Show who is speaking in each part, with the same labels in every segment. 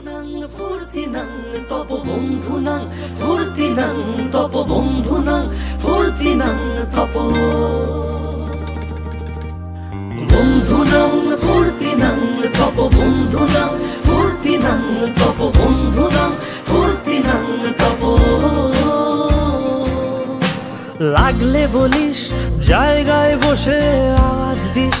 Speaker 1: বন্ধুনাং, ফুর্তিনাং তপ। বন্ধুনাং, ফুর্তিনাং তপ তপ বন্ধুনাং ফুর্তিনাং, তপ।
Speaker 2: লাগলে বলিস, জায়গায় বসে আওয়াজ দিস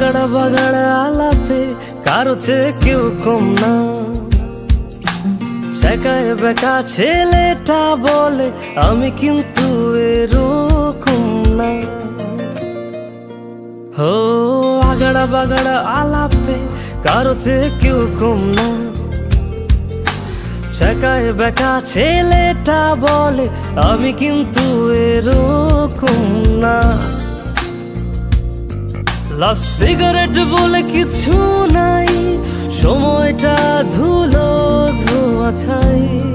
Speaker 2: আগাড়া বাগাড়া আলাপে কারও চেয়ে কেউ কম না। ছেকায় বেকা ছেলেটা বলে, আমি কিন্তু এরকম না। হো, আগাড়া, বাগাড়া আলাপে কারও চেয়ে কেউ কম না। ছেকায় বেকা ছেলেটা বলে, আমি কিন্তু এরকম না। লাস্ট সিগারেট বলে কিছু নাই। সময়টা ধুলো ধোয়া ছাই।